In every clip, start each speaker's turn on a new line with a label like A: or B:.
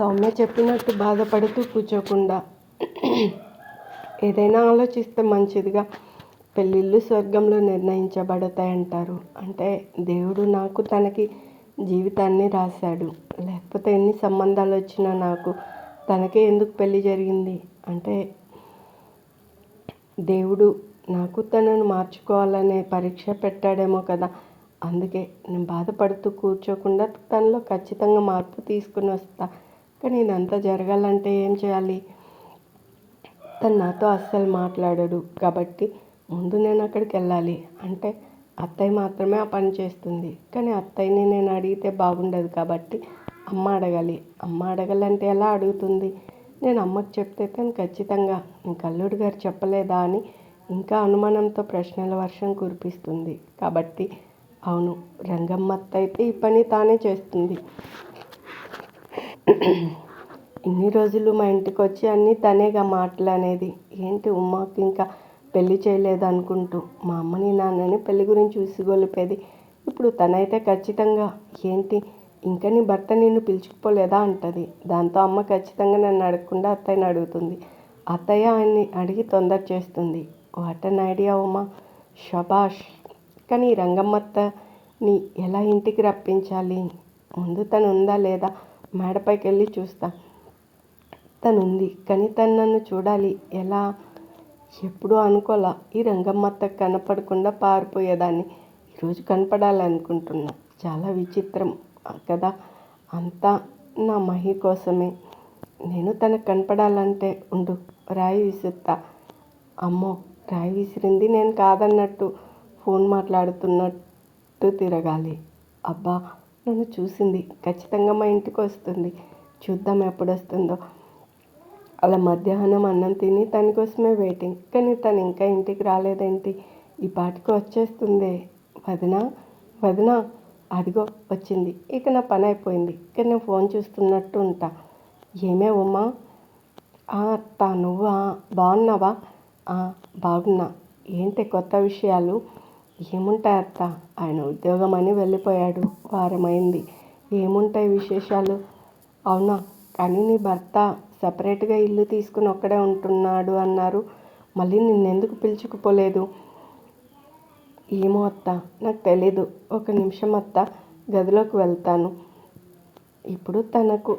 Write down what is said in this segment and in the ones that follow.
A: సౌమ్య చెప్పినట్టు బాధపడుతూ కూర్చోకుండా ఏదైనా ఆలోచిస్తే మంచిదిగా పెళ్ళిళ్ళు స్వర్గంలో నిర్ణయించబడతాయంటారు. అంటే దేవుడు నాకు తనకి జీవితాన్ని రాశాడు. లేకపోతే ఎన్ని సంబంధాలు వచ్చినా నాకు తనకే ఎందుకు పెళ్ళి జరిగింది? అంటే దేవుడు నాకు తనను మార్చుకోవాలనే పరీక్ష పెట్టాడేమో కదా. అందుకే నేను బాధపడుతూ కూర్చోకుండా తనలో ఖచ్చితంగా మార్పు తీసుకుని వస్తాను కానీ ఇదంతా జరగాలంటే ఏం చేయాలి? తను నాతో అస్సలు మాట్లాడడు కాబట్టి ముందు నేను అక్కడికి వెళ్ళాలి. అంటే అత్తయ్య మాత్రమే ఆ పని చేస్తుంది. కానీ అత్తయ్యని నేను అడిగితే బాగుండదు కాబట్టి అమ్మ అడగాలి. అమ్మ అడగాలంటే ఎలా అడుగుతుంది? నేను అమ్మకు చెప్తే తను ఖచ్చితంగా ఇంక అల్లుడు గారు చెప్పలేదా? అని ఇంకా అనుమానంతో ప్రశ్నల వర్షం కురిపిస్తుంది. కాబట్టి అవును రంగమ్మ అత్త అయితే ఈ పని తానే చేస్తుంది. ఇన్ని రోజులు మా ఇంటికి వచ్చి అన్నీ తనేగా మాట్లాడేది ఏంటి ఉమ్మకి ఇంకా పెళ్ళి చేయలేదు అనుకుంటూ మా అమ్మని నాన్నని పెళ్ళి గురించి ఉసిగొలిపేది ఇప్పుడు తనైతే ఖచ్చితంగా ఏంటి ఇంకా నీ భర్త నిన్ను పిలుచుకుపోలేదా అంటది. దాంతో అమ్మ ఖచ్చితంగా నన్ను అడగకుండా అత్తయ్యని అడుగుతుంది. అత్తయ్య ఆయన్ని అడిగి తొందర చేస్తుంది. What an idea Uma! షబాష్! కానీ రంగమ్మత్తని ఎలా ఇంటికి రప్పించాలి? ముందు తను ఉందా లేదా? మేడపైకి వెళ్ళి చూస్తా. తను ఉంది కానీ తను నన్ను చూడాలి. ఎలా? ఎప్పుడూ అనుకోలా. ఈ రంగమ్మత్త కనపడకుండా పారిపోయేదాన్ని. ఈరోజు కనపడాలనుకుంటున్నా. చాలా విచిత్రం కదా? అంతా నా మహి కోసమే. నేను తనకు కనపడాలంటే ఉండు. రాయి విసురుతా. అమ్మో! రాయి విసిరింది నేను కాదన్నట్టు ఫోన్ మాట్లాడుతున్నట్టు తిరగాలి. అబ్బా! నన్ను చూసింది. ఖచ్చితంగా మా ఇంటికి వస్తుంది. చూద్దాం ఎప్పుడు వస్తుందో అలా మధ్యాహ్నం అన్నం తిని తన కోసమే వెయిటింగ్ కానీ తను ఇంకా ఇంటికి రాలేదేంటి? ఈ పాటికి వచ్చేస్తుంది. వదిన? వదిన? అదిగో వచ్చింది. ఇక నా పని అయిపోయింది. ఇక నేను ఫోన్ చూస్తున్నట్టు ఉంటా. ఏమే ఉమ్మా "ఆ, అత్త నువ్వా? బాగున్నావా? బాగున్నా. ఏంటి కొత్త విషయాలు? ఏముంటాయి అత్త ఆయన ఉద్యోగం అని వెళ్ళిపోయాడు. వారమైంది. ఏముంటాయి విశేషాలు? అవునా? కానీ నీ భర్త సపరేట్గా ఇల్లు తీసుకుని ఒక్కడే ఉంటున్నాడు అన్నారు. మళ్ళీ నిన్నెందుకు పిలుచుకుపోలేదు? ఏమో అత్త నాకు తెలీదు. ఒక నిమిషం అత్త గదిలోకి వెళ్తాను. ఇప్పుడు తనకు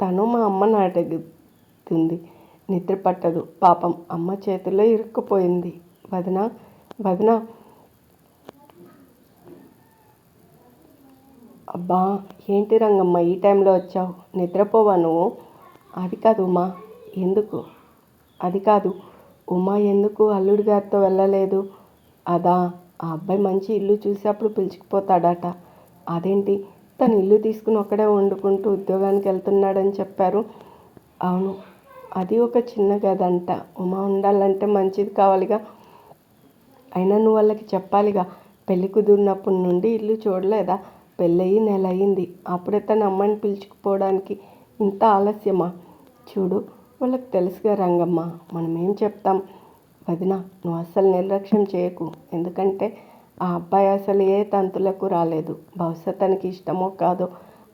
A: తను మా అమ్మని అడుగుతుంది నిద్ర పట్టదు. పాపం అమ్మ చేతిలో ఇరుక్కుపోయింది. వదిన వదిన అబ్బా ఏంటి రంగమ్మ ఈ టైంలో వచ్చావు? నిద్రపోవా నువ్వు? అది కాదు ఉమా ఎందుకు? అది కాదు ఉమా ఎందుకు అల్లుడి గారితో వెళ్ళలేదు? అదా ఆ అబ్బాయి మంచి ఇల్లు చూసి అప్పుడు పిలుచుకుపోతాడట. అదేంటి? తను ఇల్లు తీసుకుని ఒక్కడే వండుకుంటూ ఉద్యోగానికి వెళ్తున్నాడని చెప్పారు. అవును అది ఒక చిన్న గదంట. ఉమా ఉండాలంటే మంచిది కావాలిగా. అయినా నువ్వు వాళ్ళకి చెప్పాలిగా పెళ్ళి కుదిరినప్పటి నుండి ఇల్లు చూడలేదా? పెళ్ళయి నెల అయింది అప్పుడే తన అమ్మని పిలుచుకుపోవడానికి ఇంత ఆలస్యమా? చూడు వాళ్ళకి తెలుసుగా రంగమ్మ మనం ఏం చెప్తాం? వదిన నువ్వు అస్సలు నిర్లక్ష్యం చేయకు. ఎందుకంటే ఆ అబ్బాయి అసలు ఏ తంతులకు రాలేదు. బహుశా తనకి ఇష్టమో కాదో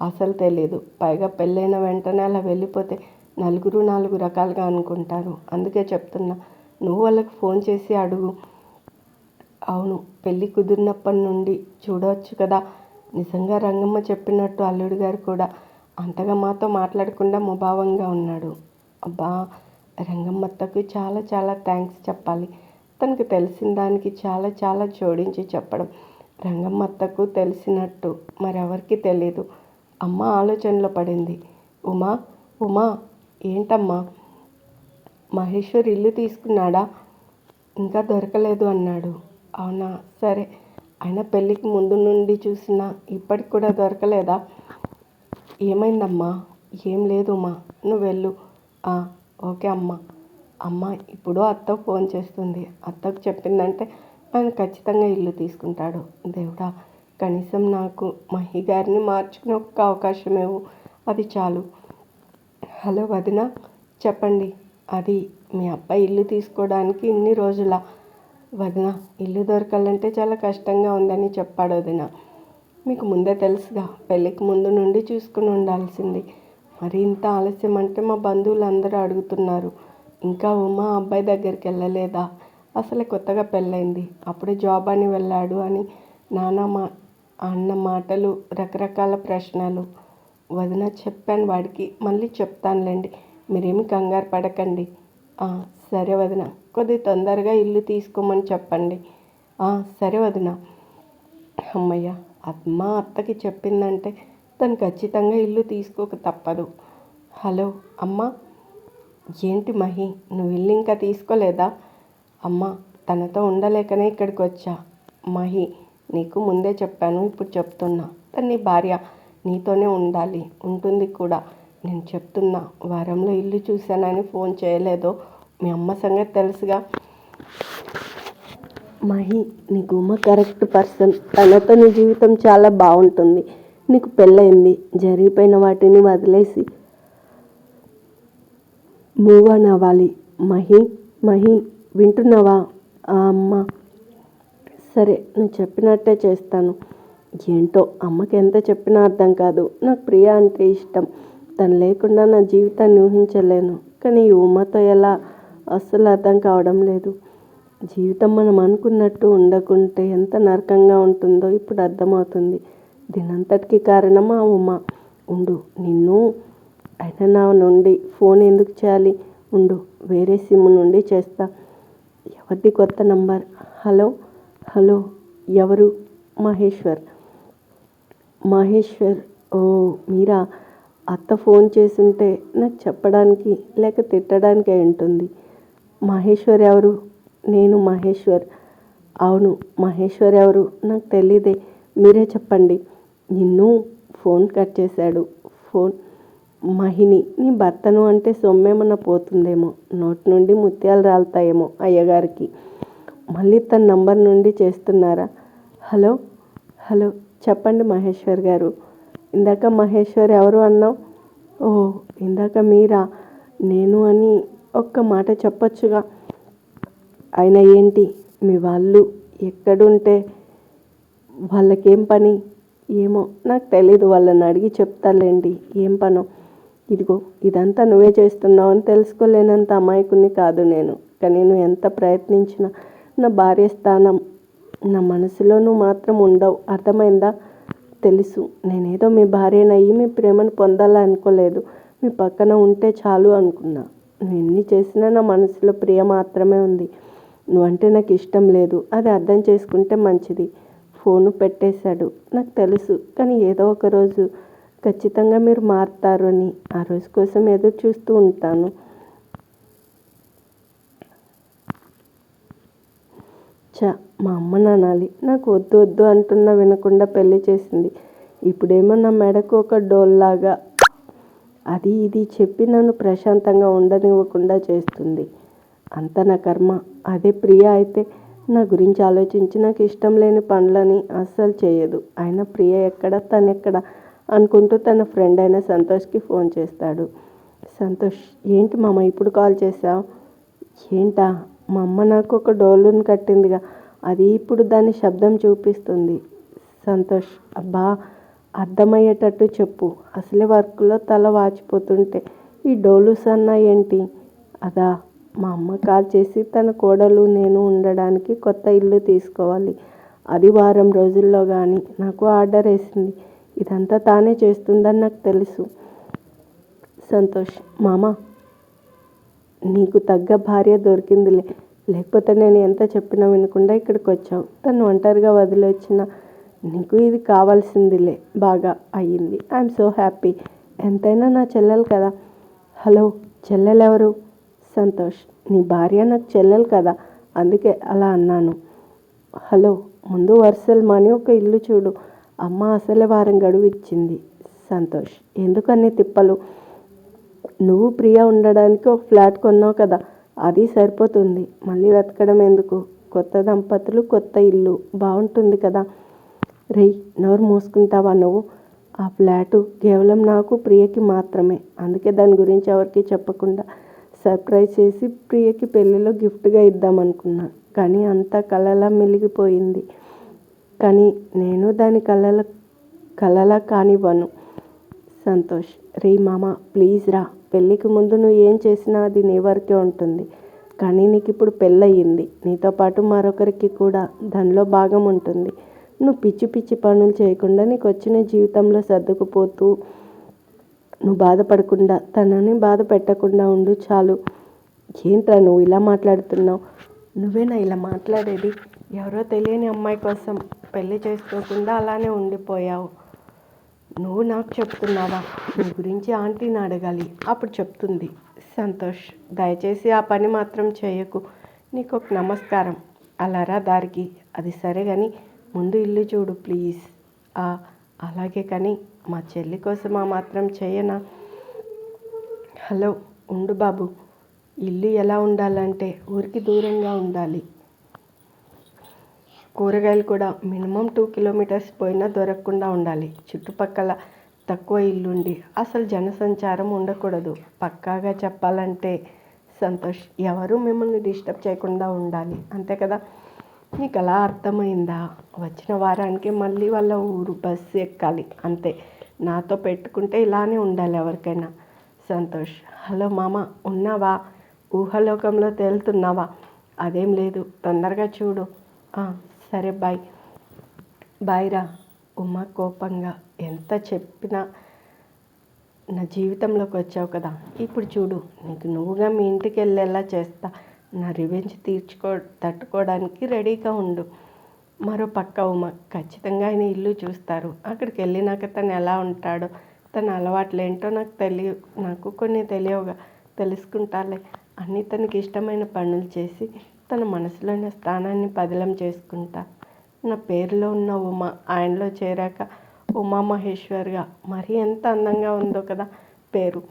A: అసలు తెలియదు పైగా పెళ్ళైన వెంటనే అలా వెళ్ళిపోతే నలుగురు నాలుగు రకాలుగా అనుకుంటారు. అందుకే చెప్తున్నా నువ్వు వాళ్ళకి ఫోన్ చేసి అడుగు. అవును పెళ్ళి కుదిరినప్పటి నుండి చూడవచ్చు కదా. నిజంగా రంగమ్మ చెప్పినట్టు అల్లుడు గారు కూడా అంతగా మాతో మాట్లాడకుండా ముభావంగా ఉన్నాడు. అబ్బా రంగమ్మత్తకు చాలా చాలా థ్యాంక్స్ చెప్పాలి. తనకు తెలిసిన దానికి చాలా చాలా జోడించి చెప్పడం. రంగమ్మత్తకు తెలిసినట్టు మరెవరికి తెలియదు అమ్మ ఆలోచనలో పడింది. ఉమా ఉమా ఏంటమ్మా? మహేశ్వర్ ఇల్లు తీసుకున్నాడా? ఇంకా దొరకలేదు అన్నాడు. అవునా? సరే. అయినా పెళ్ళికి ముందు నుండి చూసినా ఇప్పటికి కూడా దొరకలేదా? ఏమైందమ్మా? ఏం లేదు అమ్మా నువ్వు వెళ్ళు. ఓకే అమ్మా. అమ్మ ఇప్పుడు అత్తకు ఫోన్ చేస్తుంది. అత్తకు చెప్పిందంటే ఆయన ఖచ్చితంగా ఇల్లు తీసుకుంటాడు. దేవుడా కనీసం నాకు మహి గారిని మార్చుకునే ఒక్క అవకాశం అది చాలు. హలో వదిన చెప్పండి. అది మీ అబ్బాయి ఇల్లు తీసుకోవడానికి ఇన్ని రోజుల? వదిన ఇల్లు దొరకాలంటే చాలా కష్టంగా ఉందని చెప్పాడు వదిన. మీకు ముందే తెలుసుగా పెళ్ళికి ముందు నుండి చూసుకుని ఉండాల్సింది. మరి ఇంత ఆలస్యం అంటే మా బంధువులు అందరూ అడుగుతున్నారు. ఇంకా ఉమా అబ్బాయి దగ్గరికి వెళ్ళలేదా? అసలే కొత్తగా పెళ్ళైంది. అప్పుడే జాబ్ అని వెళ్ళాడు అని నాన్న మా అన్న మాటలు రకరకాల ప్రశ్నలు. వదిన చెప్పాను వాడికి మళ్ళీ చెప్తానులేండి. మీరేమి కంగారు పడకండి. సరే వదిన కొద్ది తొందరగా ఇల్లు తీసుకోమని చెప్పండి. సరే వదిన. అమ్మయ్య అమ్మ అత్తకి చెప్పిందంటే తను ఖచ్చితంగా ఇల్లు తీసుకోక తప్పదు. హలో అమ్మ. ఏంటి మహి నువ్వు ఇల్లు ఇంకా తీసుకోలేదా? అమ్మ తనతో ఉండలేకనే ఇక్కడికి వచ్చా? మహి నీకు ముందే చెప్పాను ఇప్పుడు చెప్తున్నా. తను నీ భార్య నీతోనే ఉండాలి. ఉంటుంది కూడా. నేను చెప్తున్నా వారంలో ఇల్లు చూశానని ఫోన్ చేయలేదో మీ అమ్మ సంగతి తెలుసుగా. మహి నీకు ఉమ్మ కరెక్ట్ పర్సన్ తనతో నీ జీవితం చాలా బాగుంటుంది. నీకు పెళ్ళయింది. జరిగిపోయిన వాటిని వదిలేసి మూవ్ ఆన్ అవ్వాలి. మహి మహి వింటున్నావా? ఆ అమ్మ. సరే నువ్వు చెప్పినట్టే చేస్తాను. ఏంటో అమ్మకి ఎంత చెప్పినా అర్థం కాదు. నాకు ప్రియ అంటే ఇష్టం. తను లేకుండా నా జీవితాన్ని ఊహించలేను. కానీ ఈ ఉమ్మతో ఎలా అస్సలు అర్థం కావడం లేదు. జీవితం మనం అనుకున్నట్టు ఉండకుంటే ఎంత నరకంగా ఉంటుందో ఇప్పుడు అర్థమవుతుంది. దీనంతటికి కారణం ఆ ఉమ. ఉండు నిన్ను అయినా నా నుండి ఫోన్ ఎందుకు చేయాలి? ఉండు వేరే సిమ్ నుండి చేస్తా. ఎవరిది కొత్త నంబర్? హలో హలో ఎవరు? మహేశ్వర్. మహేశ్వర్ ఓ మీరా? అత్త ఫోన్ చేసుంటే నాకు చెప్పడానికి లేక తిట్టడానికి ఉంటుంది. మహేశ్వర్ ఎవరు? నేను మహేశ్వర్. అవును మహేశ్వర్ ఎవరు? నాకు తెలీదే. మీరే చెప్పండి. నిన్ను ఫోన్ కట్ చేశాడు. ఫోన్. మహిని నీ భర్తను అంటే సొమ్మేమన్నా పోతుందేమో. నోటి నుండి ముత్యాలు రాలుతాయేమో అయ్యగారికి. మళ్ళీ తన నంబర్ నుండి చేస్తున్నారా? హలో? హలో చెప్పండి మహేశ్వర్ గారు. ఇందాక మహేశ్వర్ ఎవరు అన్నావు? ఓ ఇందాక మీరా? నేను అని ఒక్క మాట చెప్పొచ్చుగా. అయినా ఏంటి? మీ వాళ్ళు ఎక్కడుంటే వాళ్ళకేం పని? ఏమో నాకు తెలీదు వాళ్ళని అడిగి చెప్తాలేండి ఏం పనో? ఇదిగో ఇదంతా నువ్వే చేస్తున్నావు అని తెలుసుకోలేనంత అమాయకుని కాదు నేను. కానీ నువ్వు ఎంత ప్రయత్నించినా నా భార్య స్థానం నా మనసులో నువ్వు మాత్రం ఉండవు. అర్థమైందా? తెలుసు. నేనేదో మీ భార్యనయ్యి మీ ప్రేమను పొందాలని అనుకోలేదు మీ పక్కన ఉంటే చాలు అనుకున్నా. ఎన్ని చేసినా నా మనసులో ప్రియ మాత్రమే ఉంది. నువ్వంటే నాకు ఇష్టం లేదు. అది అర్థం చేసుకుంటే మంచిది. ఫోను పెట్టేశాడు. నాకు తెలుసు. కానీ ఏదో ఒక రోజు ఖచ్చితంగా మీరు మారుతారు అని ఆ రోజు కోసం ఎదురు చూస్తూ ఉంటాను. చ మా అమ్మ నానాలి. నాకు వద్దు వద్దు అంటున్నా వినకుండా పెళ్ళి చేసింది. ఇప్పుడేమో నా మెడకు ఒక డోల్లాగా అది ఇది చెప్పి నన్ను ప్రశాంతంగా ఉండనివ్వకుండా చేస్తుంది. అంత నా కర్మ. అదే ప్రియ అయితే నా గురించి ఆలోచించి నాకు ఇష్టం లేని పనులని అస్సలు చేయదు. అయినా ప్రియ ఎక్కడ తను ఎక్కడ అనుకుంటూ తన ఫ్రెండ్ అయిన సంతోష్కి ఫోన్ చేస్తాడు. సంతోష్ ఏంటి మామ ఇప్పుడు కాల్ చేసావు ఏంటా? మా అమ్మ నాకు ఒక డోలును కట్టిందిగా. అది ఇప్పుడు దాని శబ్దం చూపిస్తుంది. సంతోష్ అబ్బా! అర్థమయ్యేటట్టు చెప్పు. అసలే వర్క్లో తల వాచిపోతుంటే ఈ డోలు సన్న ఏంటి? అదా మా అమ్మ కాల్ చేసి తన కోడలు నేను ఉండడానికి కొత్త ఇల్లు తీసుకోవాలి. అది వారం రోజుల్లో కానీ నాకు ఆర్డర్ వేసింది. ఇదంతా తానే చేస్తుందని నాకు తెలుసు. సంతోష్ మామ నీకు తగ్గ భార్య దొరికిందిలే. లేకపోతే నేను ఎంత చెప్పినా వినకుండా ఇక్కడికి వచ్చావు తను ఒంటరిగా వదిలి వచ్చిన నీకు ఇది కావాల్సిందిలే బాగా అయ్యింది. ఐఎమ్ సో హ్యాపీ ఎంతైనా నా చెల్లెలు కదా. హలో చెల్లెలు ఎవరు సంతోష్. నీ భార్య నాకు చెల్లెలు కదా. అందుకే అలా అన్నాను. హలో ముందు వరుసలు మనీ ఒక ఇల్లు చూడు. అమ్మ అసలే వారం గడువు ఇచ్చింది. సంతోష్ ఎందుకన్నీ తిప్పలు? నువ్వు ప్రియ ఉండడానికి ఒక ఫ్లాట్ కొన్నావు కదా. అది సరిపోతుంది. మళ్ళీ వెతకడం ఎందుకు? కొత్త దంపతులు కొత్త ఇల్లు. బాగుంటుంది కదా. రేయ్ నోరు మూసుకుంటావా నువ్వు? ఆ ఫ్లాటు కేవలం నాకు ప్రియకి మాత్రమే. అందుకే దాని గురించి ఎవరికి చెప్పకుండా సర్ప్రైజ్ చేసి ప్రియకి పెళ్ళిలో గిఫ్ట్గా ఇద్దామనుకున్నా. కానీ అంతా కలలా మెలిగిపోయింది. కానీ నేను దాని కలల కలలా కానివ్వను. సంతోష్ రే మామ ప్లీజ్ రా. పెళ్ళికి ముందు నువ్వు ఏం చేసినా అది నీ వరకే ఉంటుంది. కానీ నీకు ఇప్పుడు పెళ్ళయింది. నీతో పాటు మరొకరికి కూడా దానిలో భాగం ఉంటుంది. నువ్వు పిచ్చి పిచ్చి పనులు చేయకుండా నీకు వచ్చిన జీవితంలో సర్దుకుపోతూ నువ్వు బాధపడకుండా తనని బాధ పెట్టకుండా ఉండు చాలు. ఏంట్రా నువ్వు ఇలా మాట్లాడుతున్నావు? నువ్వేనా ఇలా మాట్లాడేది? ఎవరో తెలియని అమ్మాయి కోసం పెళ్ళి చేసుకోకుండా అలానే ఉండిపోయావు. నువ్వు నాకు చెప్తున్నావా? నీ గురించి ఆంటీని అడగాలి. అప్పుడు చెప్తుంది. సంతోష్ దయచేసి ఆ పని మాత్రం చేయకు. నీకు ఒక నమస్కారం అలారా దారికి. అది సరే కానీ ముందు ఇల్లు చూడు ప్లీజ్. ఆ, అలాగే కానీ మా చెల్లి కోసం ఆ మాత్రం చేయనా? హలో ఉండు బాబు. ఇల్లు ఎలా ఉండాలంటే ఊరికి దూరంగా ఉండాలి. కూరగాయలు కూడా మినిమం టూ కిలోమీటర్స్ పోయినా దొరకకుండా ఉండాలి. చుట్టుపక్కల తక్కువ ఇల్లుండి అసలు జనసంచారం ఉండకూడదు. పక్కాగా చెప్పాలంటే సంతోష్ ఎవరు మిమ్మల్ని డిస్టర్బ్ చేయకుండా ఉండాలి. అంతే కదా? నీకు అలా అర్థమైందా? వచ్చిన వారానికి మళ్ళీ వాళ్ళ ఊరు బస్సు ఎక్కాలి. అంతే. నాతో పెట్టుకుంటే ఇలానే ఉండాలి ఎవరికైనా. సంతోష్. హలో మామ ఉన్నావా? ఊహలోకంలో తేలుతున్నావా? అదేం లేదు. తొందరగా చూడు. సరే బాయ్. బాయ్ రా. ఉమ్మ కోపంగా. ఎంత చెప్పినా నా జీవితంలోకి వచ్చావు కదా. ఇప్పుడు చూడు నీకు నువ్వుగా మీ ఇంటికి వెళ్ళేలా చేస్తా. నా రివెంజ్ తీర్చుకో తట్టుకోవడానికి రెడీగా ఉండు. మరో పక్క ఉమ ఖచ్చితంగా ఆయన ఇల్లు చూస్తారు. అక్కడికి వెళ్ళినాక తను ఎలా ఉంటాడో తన అలవాట్లు ఏంటో నాకు తెలియ నాకు కొన్ని తెలియవుగా తెలుసుకుంటాలే. అన్నీ తనకి ఇష్టమైన పనులు చేసి తన మనసులోని స్థానాన్ని పదిలం చేసుకుంటా. నా పేరులో ఉన్న ఉమ ఆయనలో చేరాక ఉమా మహేశ్వర్గా మరీ ఎంత అందంగా ఉందో కదా పేరు.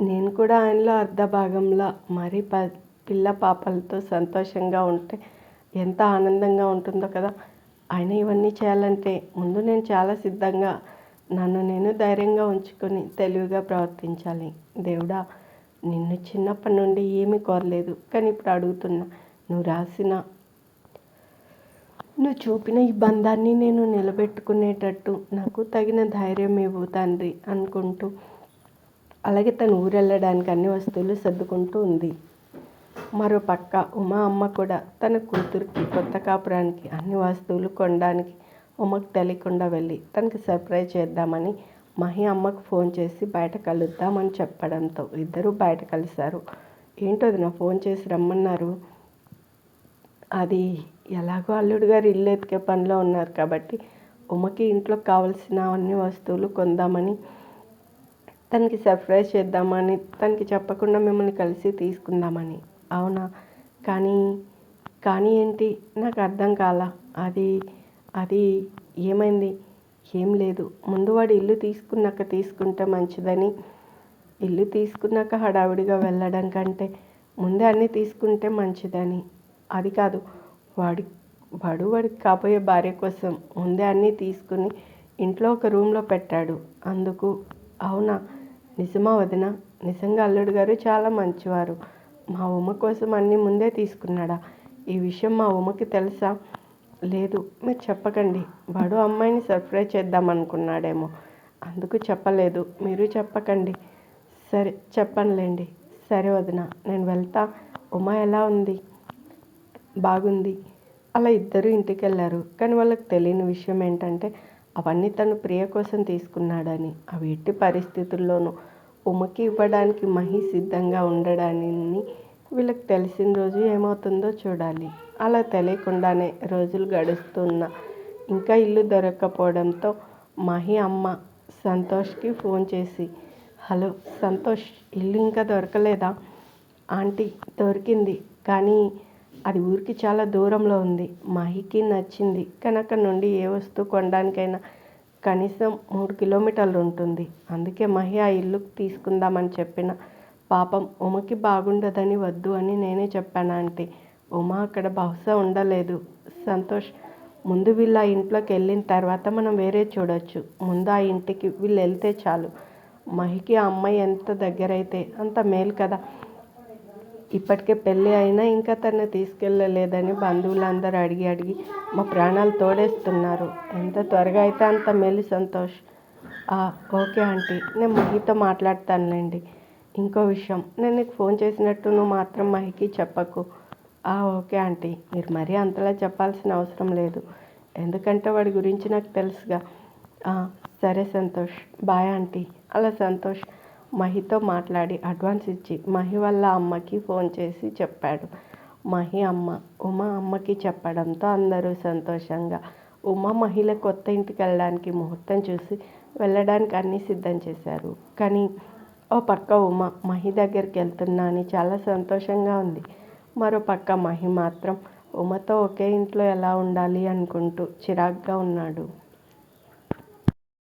A: నేను కూడా ఆయనలో అర్ధ భాగంలో మరీ ప పిల్ల పాపలతో సంతోషంగా ఉంటే ఎంత ఆనందంగా ఉంటుందో కదా. ఆయన ఇవన్నీ చేయాలంటే ముందు నేను చాలా సిద్ధంగా నన్ను నేను ధైర్యంగా ఉంచుకొని తెలివిగా ప్రవర్తించాలి. దేవుడా నిన్ను చిన్నప్పటి నుండి ఏమీ కోరలేదు. కానీ ఇప్పుడు అడుగుతున్నా నువ్వు రాసిన నువ్వు చూపిన ఈ బంధాన్ని నేను నిలబెట్టుకునేటట్టు నాకు తగిన ధైర్యం ఇవ్వు తండ్రి అనుకుంటూ అలాగే తను ఊరు వెళ్ళడానికి అన్ని వస్తువులు సర్దుకుంటూ ఉంది. మరో పక్క ఉమా అమ్మ కూడా తన కూతురికి కొత్త కాపురానికి అన్ని వస్తువులు కొనడానికి ఉమ్మకు తెలియకుండా వెళ్ళి తనకి సర్ప్రైజ్ చేద్దామని మహి అమ్మకు ఫోన్ చేసి బయట కలుద్దామని చెప్పడంతో ఇద్దరూ బయట కలిశారు. ఏంటో అది నా ఫోన్ చేసి రమ్మన్నారు. అది ఎలాగో అల్లుడు గారు ఇల్లు ఎతికే పనిలో ఉన్నారు కాబట్టి ఉమ్మకి ఇంట్లో కావలసిన అన్ని వస్తువులు కొందామని తనకి సర్ప్రైజ్ చేద్దామని తనకి చెప్పకుండా మిమ్మల్ని కలిసి తీసుకుందామని అవునా? కానీ కానీ ఏంటి? నాకు అర్థం కాల. అది అది ఏమైంది? ఏం లేదు. ముందు వాడు ఇల్లు తీసుకున్నాక తీసుకుంటే మంచిదని. ఇల్లు తీసుకున్నాక హడావిడిగా వెళ్ళడం కంటే ముందే అన్నీ తీసుకుంటే మంచిదని. అది కాదు. వాడి వాడు వాడికి కాబోయే భార్య కోసం ముందే అన్నీ తీసుకుని ఇంట్లో ఒక రూమ్లో పెట్టాడు. అందుకు అవునా? నిజమా వదిన? నిజంగా అల్లుడు గారు చాలా మంచివారు. మా ఉమ్మ కోసం అన్నీ ముందే తీసుకున్నాడా? ఈ విషయం మా ఉమ్మకి తెలుసా? లేదు మీరు చెప్పకండి. వాడు అమ్మాయిని సర్ప్రైజ్ చేద్దాం అనుకున్నాడేమో. అందుకు చెప్పలేదు. మీరు చెప్పకండి. సరే చెప్పనులేండి. సరే వదిన నేను వెళ్తా. ఉమ ఎలా ఉంది? బాగుంది. అలా ఇద్దరు ఇంటికి వెళ్ళారు కానీ వాళ్ళకి తెలియని విషయం ఏంటంటే అవన్నీ తను ప్రియ కోసం తీసుకున్నాడని. అవి ఎట్టి పరిస్థితుల్లోనూ ఉమకి ఇవ్వడానికి మహి సిద్ధంగా ఉండడాన్ని వీళ్ళకి తెలిసిన రోజు ఏమవుతుందో చూడాలి. అలా తెలియకుండానే రోజులు గడుస్తున్న ఇంకా ఇల్లు దొరక్కపోవడంతో మహి అమ్మ సంతోష్కి ఫోన్ చేసి హలో సంతోష్ ఇల్లు ఇంకా దొరకలేదా? ఆంటీ దొరికింది కానీ అది ఊరికి చాలా దూరంలో ఉంది. మహికి నచ్చింది. కానీ అక్కడ నుండి ఏ వస్తువు కొనడానికైనా కనీసం మూడు కిలోమీటర్లు ఉంటుంది. అందుకే మహి ఆ ఇల్లు తీసుకుందామని చెప్పిన పాపం ఉమకి బాగుండదని వద్దు అని నేనే చెప్పాను ఆంటీ. ఉమ అక్కడ బహుశా ఉండలేదు. సంతోష్ ముందు వీళ్ళు ఆ ఇంట్లోకి వెళ్ళిన తర్వాత మనం వేరే చూడొచ్చు. ముందు ఆ ఇంటికి వీళ్ళు వెళ్తే చాలు. మహికి ఆ అమ్మాయి ఎంత దగ్గరైతే అంత మేలు కదా. ఇప్పటికే పెళ్ళి అయినా ఇంకా తను తీసుకెళ్ళలేదని బంధువులందరూ అడిగి అడిగి మా ప్రాణాలు తోడేస్తున్నారు. ఎంత త్వరగా అయితే అంత మేలు సంతోష్. ఓకే ఆంటీ నేను మహితో మాట్లాడతానులేండి. ఇంకో విషయం నేను నీకు ఫోన్ చేసినట్టు నువ్వు మాత్రం మహికి చెప్పకు. ఓకే ఆంటీ మీరు మరీ అంతలా చెప్పాల్సిన అవసరం లేదు. ఎందుకంటే వాడి గురించి నాకు తెలుసుగా. సరే సంతోష్ బాయ్ ఆంటీ. అలా సంతోష్ మహితో మాట్లాడి అడ్వాన్స్ ఇచ్చి మహి వాళ్ళ అమ్మకి ఫోన్ చేసి చెప్పాడు. మహి అమ్మ ఉమా అమ్మకి చెప్పడంతో అందరూ సంతోషంగా ఉమా మహిళ కొత్త ఇంటికి వెళ్ళడానికి ముహూర్తం చూసి వెళ్ళడానికి అన్నీ సిద్ధం చేశారు. కానీ ఓ పక్క ఉమ మహి దగ్గరికి వెళ్తున్నా అని చాలా సంతోషంగా ఉంది. మరో పక్క మహి మాత్రం ఉమతో ఒకే ఇంట్లో ఎలా ఉండాలి? అనుకుంటూ చిరాగ్గా ఉన్నాడు.